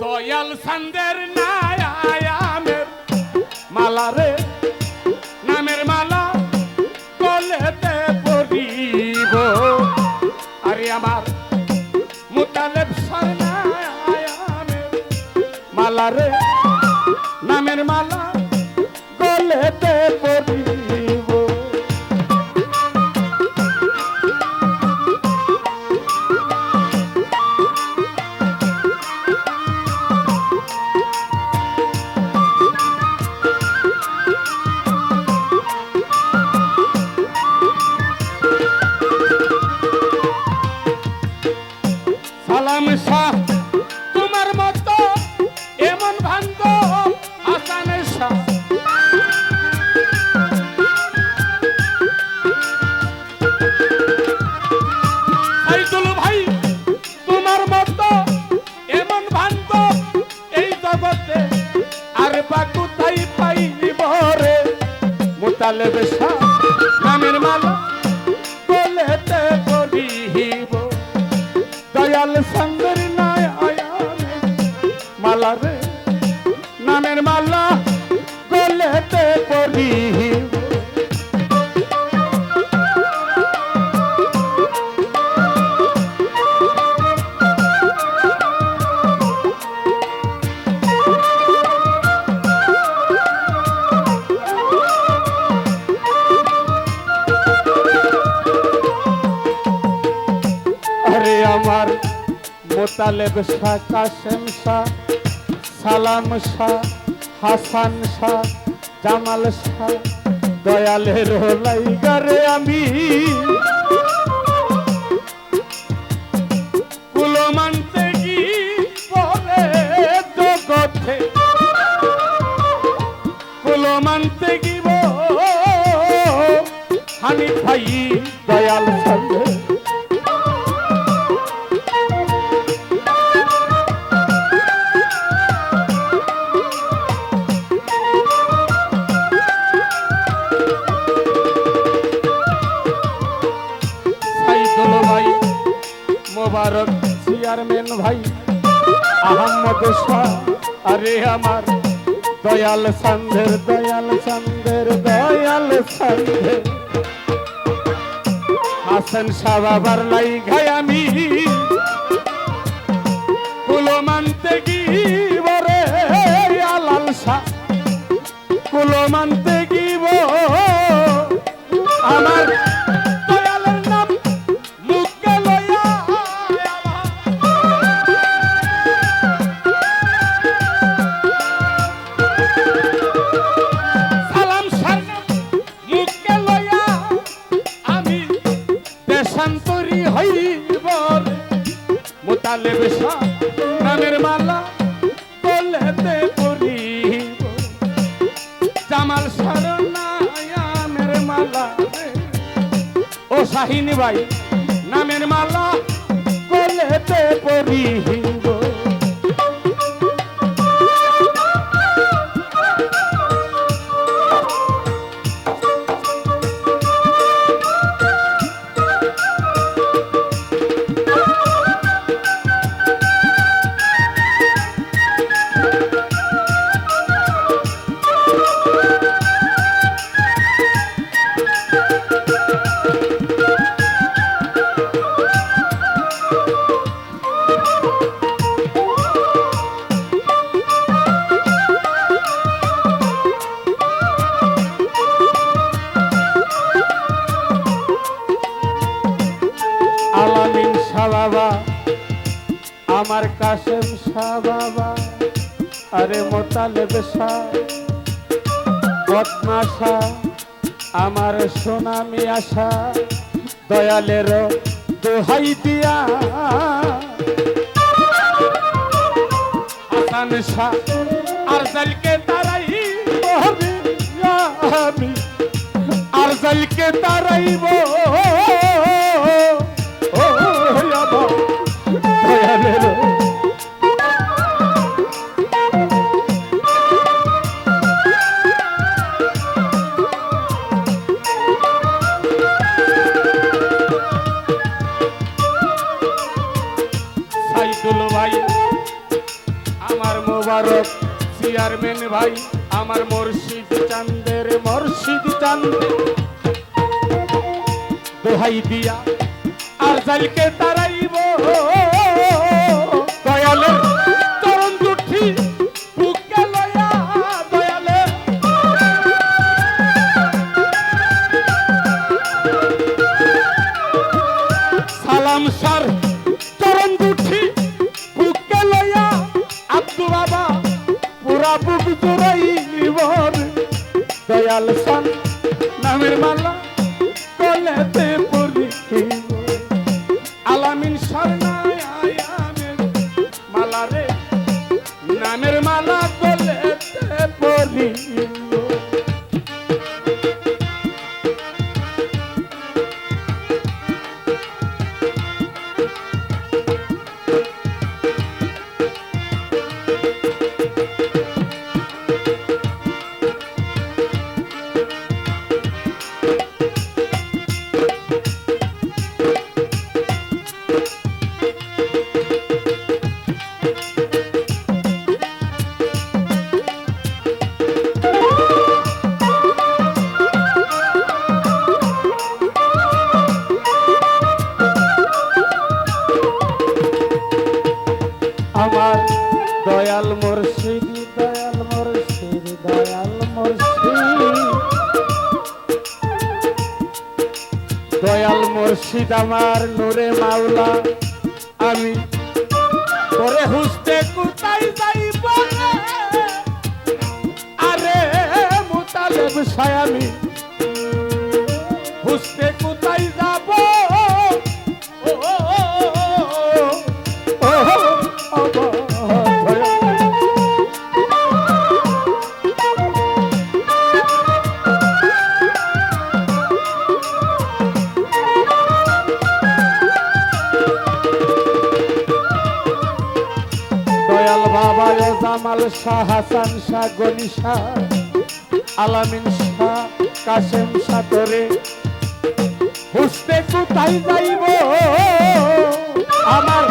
দয়াল সান্দের নায়ামের মালা রে নামের মালা কলেতে পড়িব আরে আমার মুতালেব মালা রে মালা রে নামের মালা গলেতে আরে আমার মোতালেব শাহ কাসেম শাহ সালাম শাহ, হাসান শাহ, জামাল শাহ, দয়ালের লাইগারে আমি। মানতে গিব হানি ভাই দয়াল সঙ্গে। চেয়ারম্যান ভাই? আহমদ শাহ, আরে আমার দয়াল সন্ধ্যের দয়াল সন্ধ্যের দয়াল সন্ধ্যের হাসন শাহ বাবার লাই গায় আমি। কুলো মানতে গিব রে আলাল শাহ। কুলো মানতে শাহিনী ভাই নামের মালা কলেতে পরি আলামিন বাবা, আমার কাসেম শাহ বাবা, আরে মোতালেব পদ্মা শাহ, আমার সোনামি আশা, দয়ালের দোহাই দিয়া। হাসান শাহ আরজালকে তারাই আমি আমি আরজালকে তারাইব সাইদুল ভাই মুবারক চেয়ারম্যান ভাই, আমার মুর্শিদ চান্দের মুর্শিদ চান্দের দোহাই দিয়া আর জালকে তারাইব সালাম সার দয়াল সন নামের মালা কলেতে পরিব আলামিন সারনায় আয়ামের মালা রে, নামের মালা কলেতে পরিব দয়াল মুর্শিদ আমার নূরে মাওলা আমি করে হুসতে কোথায় যাইব? আরে মুতালেব সায়ামি শাহ হাসান শাহ গনি শাহ আলামিন শাহ কাশেম শাহ তোরে হুসতে কোথায় যাইব? আমার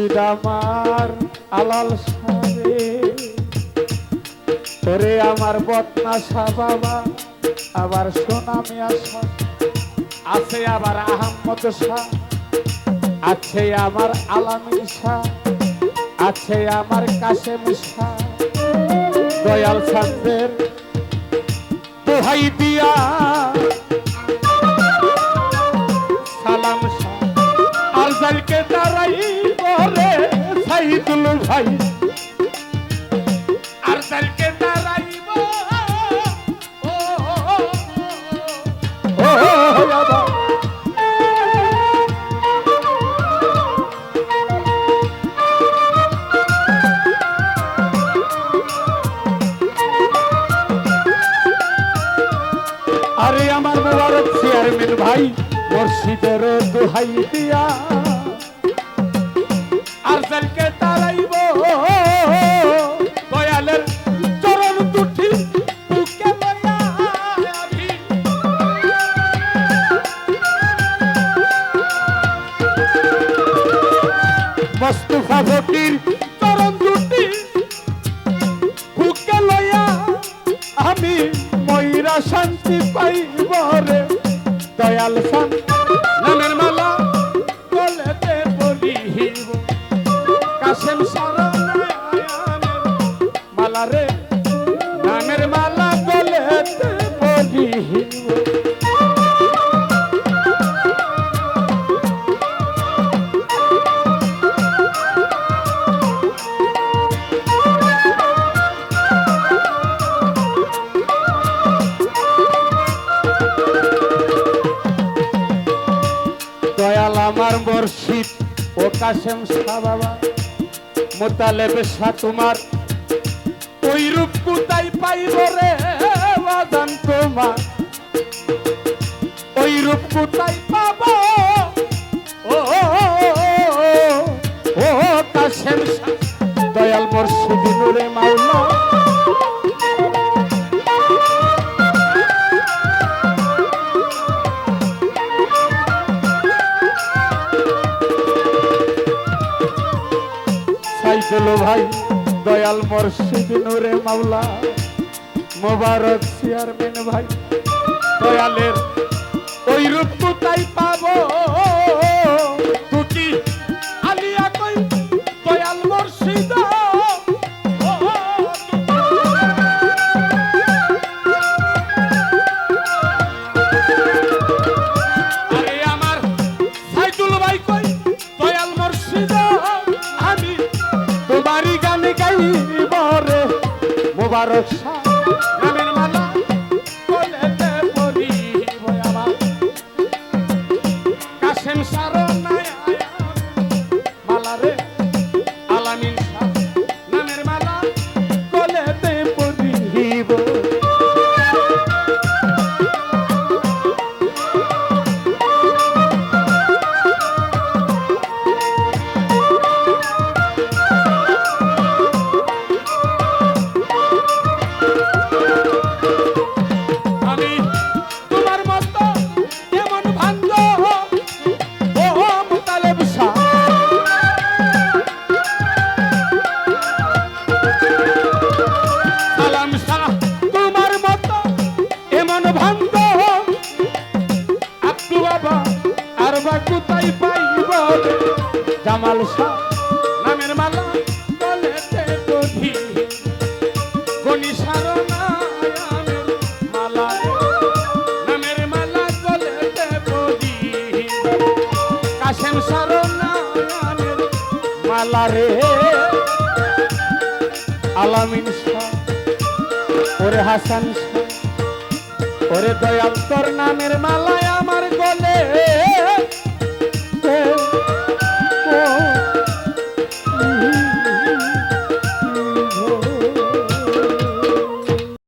মুর্শিদ আমার আলাল সারে। তোরে আমার বদনাশা বাবা, আবার সোনামি আসা আছে আবার আহম্মদ শাহ, আছে আমার আলামিন শাহ, আছে আমার কাশেম শাহ। দয়াল সান্দের দোহাই দিয়া সালাম শাহ। আরজালকে তারাই বলে সাইদুল ভাই ও ও বাবা আরে আমার মোবারক চেয়ারম্যান ভাই মুর্শিদের দোহাই দিয়া আরজালকে কাশেম বাবা, মোতালেব শাহ তোমার। ওই রূপ কোথায় পাইব রে বাদান তোমার? ওই রূপ কোথায় সাইকেল ভাই দয়াল মর্শিদ নুরে মাওলা। মোবারক চেয়ারম্যান ভাই দয়ালের ওই রূপ কোথায় পাবো। মোবারক নামের মালা গলেতে গধি গনি সারনায়ামের মালা নামের মালা গলেতে বদি কাশেম সারনায়ামের মালা রে। আলামিন শাহ, ওরে হাসান শাহ, ওরে দয়াল নামের মালায় আমার গলে।